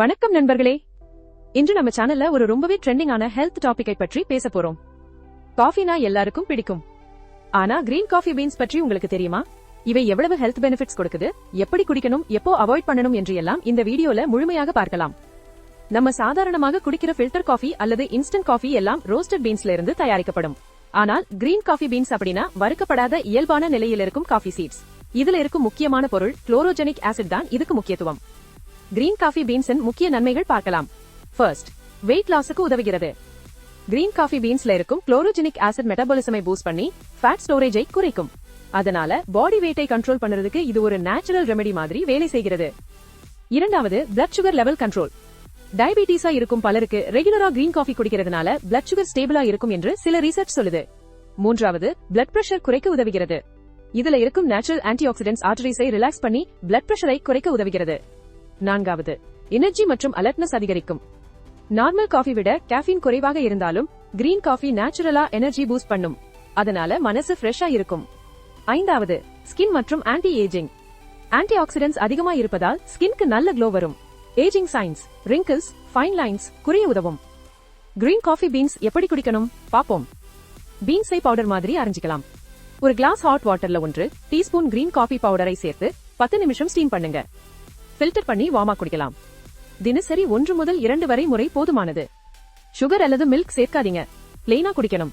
வணக்கம் நண்பர்களே. இன்று நம்ம சேனல்ல ஒரு ரொம்பவே ட்ரெண்டிங்கான ஹெல்த் டாபிக்கை பற்றி பேச போறோம். காஃபினா எல்லாருக்கும் பிடிக்கும். ஆனா கிரீன் காஃபி பீன்ஸ் பற்றி உங்களுக்கு தெரியுமா? இவை எவ்வளவு ஹெல்த் பெனிஃபிட்ஸ் கொடுக்குது? எப்படி குடிக்கணும்? எப்போ அவாய்ட் பண்ணணும் என்று எல்லாம் இந்த வீடியோல முழுமையாக பார்க்கலாம். நம்ம சாதாரணமாக குடிக்கிற ஃபில்டர் காஃபி அல்லது இன்ஸ்டன்ட் காஃபி எல்லாம் ரோஸ்டட் பீன்ஸ்ல இருந்து தயாரிக்கப்படும். ஆனால் கிரீன் காஃபி பீன்ஸ் அப்படின்னா வறுக்கப்படாத இயல்பான நிலையில் இருக்கும் காஃபி சீட்ஸ் இதுல இருக்கும் முக்கியமான பொருள் குளோரோஜெனிக் ஆசிட் தான். இதுக்கு முக்கியத்துவம். கிரீன் காஃபி பீன்ஸின் முக்கிய நன்மைகள் பார்க்கலாம். ஃபர்ஸ்ட் வெயிட் லாஸுக்கு உதவுகிறது. கிரீன் காஃபி பீன்ஸ்ல இருக்கும் குளோரோஜெனிக் ஆசிட் மெட்டபாலிசமை பூஸ்ட் பண்ணி ஃபேட் ஸ்டோரேஜை குறைக்கும். அதனால பாடி வெயிட்டை கண்ட்ரோல் பண்றதுக்கு இது ஒரு நேச்சுரல் ரெமெடி மாதிரி வேலை செய்கிறது. இரண்டாவது பிளட் சுகர் லெவல் கண்ட்ரோல் டயபிட்டிஸா இருக்கும் பலருக்கு ரெகுலரா கிரீன் காஃபி குடிக்கிறதுனால பிளட் சுகர் ஸ்டேபிளா இருக்கும் என்று சில ரிசர்ச் சொல்லுது. மூன்றாவது பிளட் பிரஷர் குறைக்க உதவுகிறது. இதுல இருக்கும் நேச்சுரல் ஆன்டி ஆக்சிடென்ட்ஸ் ஆர்டரிஸை ரிலாக்ஸ் பண்ணி பிளட் பிரஷரை குறைக்க உதவுகிறது. நான்காவது. எனர்ஜி மற்றும் அலர்ட்னஸ் அதிகரிக்கும். நார்மல் காஃபி விட கேஃபீன் குறைவாக இருந்தாலும் கிரீன் காஃபி நேச்சுரலா எனர்ஜி பூஸ்ட் பண்ணும். அதனால மனசு ஃப்ரெஷ்ஷா இருக்கும். ஐந்தாவது ஸ்கின் மற்றும் ஆன்டி ஏஜிங் ஆன்டி ஆக்சிடென்ட்ஸ் அதிகமா இருப்பதால் ஸ்கின்க்கு நல்ல க்ளோ வரும். Aging signs wrinkles fine lines குறைய உதவும். கிரீன் காஃபி பீன்ஸ் எப்படி குடிக்கணும்? பாப்போம் பீன்ஸை பவுடர் மாதிரி அரைஞ்சிக்கலாம். ஒரு கிளாஸ் ஹாட் வாட்டர்ல ஒன்று டீஸ்பூன் கிரீன் காஃபி பவுடரை சேர்த்து பத்து நிமிஷம் ஸ்டீம் பண்ணுங்க. ஃபில்டர் பண்ணி வாமா குடிக்கலாம். தினசரி ஒன்று முதல் இரண்டு வரை முறை போதுமானது. சுகர் அல்லது மில்க் சேர்க்காதீங்க. பிளெயினா குடிக்கணும்.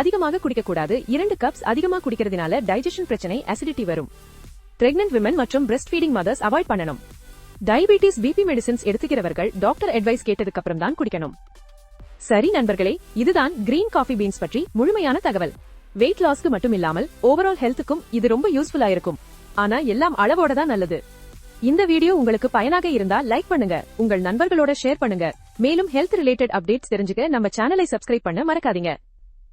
அதிகமாக குடிக்க கூடாது இரண்டு கப்ஸ் அதிகமா குடிக்கிறதுனால டைஜஷன் பிரச்சனை அசிடிட்டி வரும். பிரெக்னன்ட் விமன் மற்றும் பிரஸ்ட் ஃபீடிங் மதர்ஸ் அவாய்ட் பண்ணணும் டயபிட்டிஸ் பிபி மெடிசின்ஸ் எடுத்துக்கிறவர்கள் டாக்டர் அட்வைஸ் கேட்டதுக்கு அப்புறம் தான் குடிக்கணும். சரி நண்பர்களே இதுதான் கிரீன் காஃபி பீன்ஸ் பற்றி முழுமையான தகவல். வெயிட் லாஸ்க்கு மட்டும் இல்லாமல் ஓவரால் ஹெல்த்துக்கும் இது ரொம்ப யூஸ்ஃபுல்லா இருக்கும். ஆனா எல்லாம் அளவோட தான் நல்லது. இந்த வீடியோ உங்களுக்கு பயனாக இருந்தா லைக் பண்ணுங்க உங்கள் நண்பர்களோட ஷேர் பண்ணுங்க. மேலும் ஹெல்த் ரிலேட்டட் அப்டேட்ஸ் தெரிஞ்சுக்க நம்ம சேனலை சப்ஸ்கிரைப் பண்ண மறக்காதீங்க.